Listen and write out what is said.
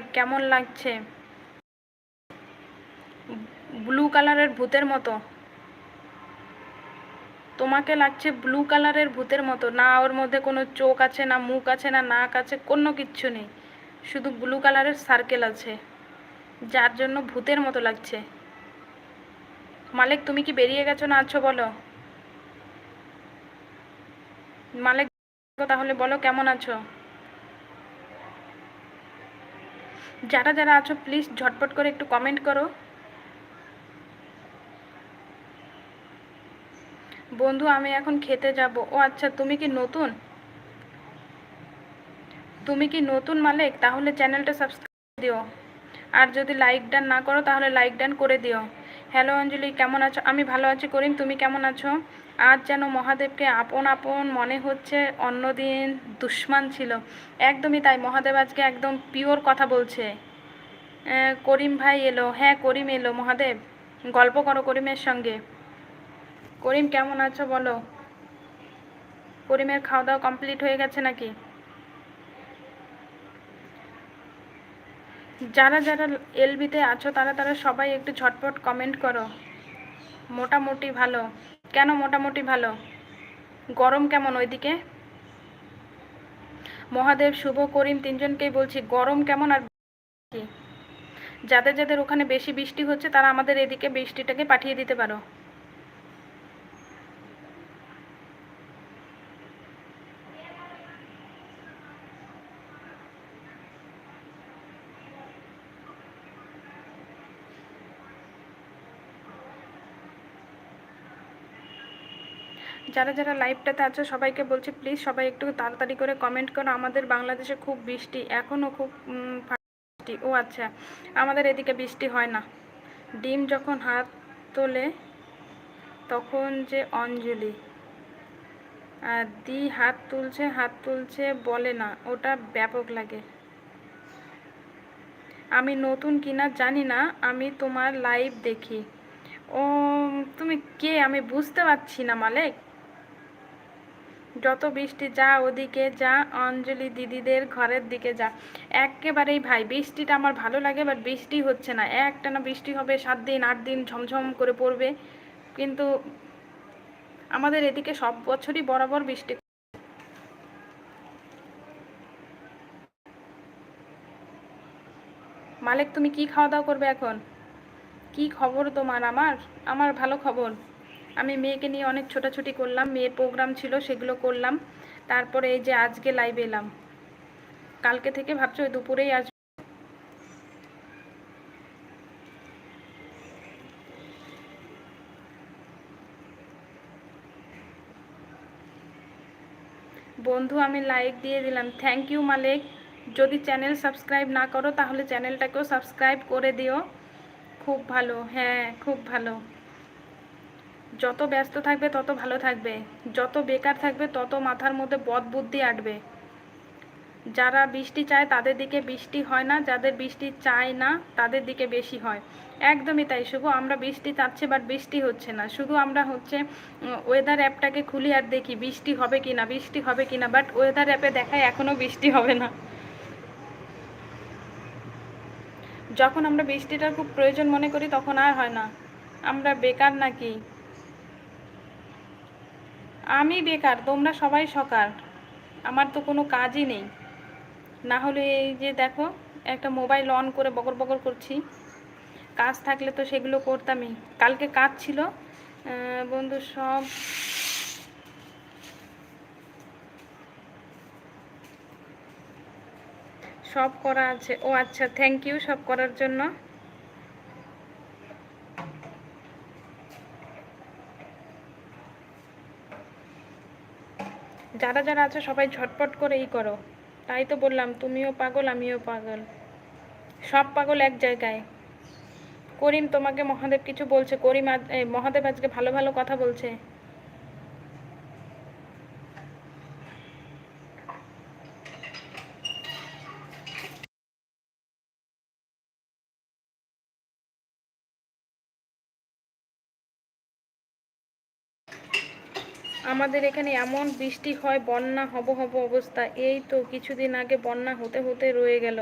কেমন লাগছে? ব্লু কালারের ভূতের মতো। তোমাকে লাগছে ব্লু কালারের ভূতের মতো। না ওর মধ্যে কোনো চোখ আছে, না মুখ আছে, না নাক আছে, কোনো কিচ্ছু নেই। শুধু ব্লু কালারের সার্কেল আছে। যার জন্য ভূতের মতো লাগছে। মালিক, তুমি কি বেরিয়ে গেছো না আছো বলো? মালিক, তাহলে বলো কেমন আছো? যারা যারা আছো প্লিজ ঝটপট করে একটু কমেন্ট করো। বন্ধু, আমি এখন খেতে যাব। ও আচ্ছা তুমি কি নতুন? তুমি কি নতুন মালিক? তাহলে চ্যানেলটা সাবস্ক্রাইব দিও। আর যদি লাইক ডান না করো, তাহলে লাইক ডান করে দিও। হ্যালো অঞ্জলি, কেমন আছো? আমি ভালো আছি, করিম, তুমি কেমন আছো? আজ যেন মহাদেবকে আপন আপন মনে হচ্ছে, অন্যদিন দুশ্মান ছিল। একদমই তাই, মহাদেব আজকে একদম পিওর কথা বলছে। করিম ভাই এলো। হ্যাঁ করিম এলো, মহাদেব। গল্প করো করিমের সঙ্গে। করিম, কেমন আছো বলো? করিমের খাওয়া দাওয়া কমপ্লিট হয়ে গেছে নাকি? যারা যারা এলবিতে আছো, তারা তারা সবাই একটু ঝটপট কমেন্ট করো। মোটামুটি ভালো। কেন মোটামুটি ভালো? গরম কেমন ওইদিকে? মহাদেব, শুভ করিম তিনজনকেই বলছি, গরম কেমন আর যাদের যাদের ওখানে বেশি বৃষ্টি হচ্ছে, তারা আমাদের এদিকে বৃষ্টিটাকে পাঠিয়ে দিতে পারো। যারা যারা লাইভটাতে আছে, সবাইকে বলছি প্লিজ সবাই একটু তাড়াতাড়ি করে কমেন্ট করো। আমাদের বাংলাদেশে খুব বৃষ্টি এখনও খুব বৃষ্টি। ও আচ্ছা আমাদের এদিকে বৃষ্টি হয় না। ডিম যখন হাত তোলে, তখন যে অঞ্জলি। দি হাত তুলছে হাত তুলছে বলে না, ওটা ব্যাপক লাগে। আমি নতুন কিনা জানি না, আমি তোমার লাইভ দেখি। ও, তুমি কে? আমি বুঝতে পারছি না, মালিক। যত বৃষ্টি যা ওদিকে যা, অঞ্জলি দিদিদের ঘরের দিকে যা। একেবারেই ভাই, বৃষ্টিটা আমার ভালো লাগে বাট বৃষ্টি হচ্ছে না। একটানা বৃষ্টি হবে, সাত দিন, আট দিন ঝমঝম করে পড়বে। কিন্তু আমাদের এদিকে সব বছরই বরাবর বৃষ্টি। মালিক, তুমি কি খাওয়া দাওয়া করবে এখন? কি খবর তোমার? আমার আমার ভালো খবর। আমি মেয়েকে নিয়ে অনেক ছোটাছুটি করলাম, মেয়ের প্রোগ্রাম ছিল, সেগুলো করলাম। তারপরে এই যে আজকে লাইভ এলাম। কালকে থেকে ভাবছ ওই দুপুরেই আস বন্ধু, আমি লাইক দিয়ে দিলাম। থ্যাংক ইউ মালিক। যদি চ্যানেল সাবস্ক্রাইব না করো, তাহলে চ্যানেলটাকেও সাবস্ক্রাইব করে দিও। খুব ভালো হ্যাঁ খুব ভালো। যত ব্যস্ত থাকবে, তত ভালো থাকবে। যত বেকার থাকবে, তত মাথার মধ্যে বদ বুদ্ধি আটবে। যারা বৃষ্টি চায়, তাদের দিকে বৃষ্টি হয় না। যাদের বৃষ্টি চায় না, তাদের দিকে বেশি হয়। একদমই তাই, শুভ। আমরা বৃষ্টি চাচ্ছি বাট বৃষ্টি হচ্ছে না। শুধু আমরা হচ্ছে ওয়েদার অ্যাপটাকে খুলি আর দেখি বৃষ্টি হবে কি না বৃষ্টি হবে কি না বাট ওয়েদার অ্যাপে দেখায় এখনও বৃষ্টি হবে না। যখন আমরা বৃষ্টিটার খুব প্রয়োজন মনে করি, তখন আর হয় না। আমরা বেকার নাকি? আমি বেকার, তোমরা সবাই সকার আমার তো কোনো কাজই নেই। না হলে এই যে দেখো, একটা মোবাইল অন করে বকর বকর করছি। কাজ থাকলে তো সেগুলো করতামই। কালকে কাজ ছিল বন্ধু সব সব করা আছে। ও আচ্ছা থ্যাংক ইউ সব করার জন্য। যারা যারা আছে সবাই ঝটপট করে ই করো। তাই তো বললাম, তুমিও পাগল, আমিও পাগল। সব পাগল এক জায়গায়। করিম তোমাকে মহাদেব কিছু বলছে। করিম আজ মহাদেব আজকে ভালো ভালো কথা বলছে। আমাদের এখানে এমন বৃষ্টি হয়, বন্যা হব হব অবস্থা। এই তো কিছুদিন আগে বন্যা হতে হতে রয়ে গেল।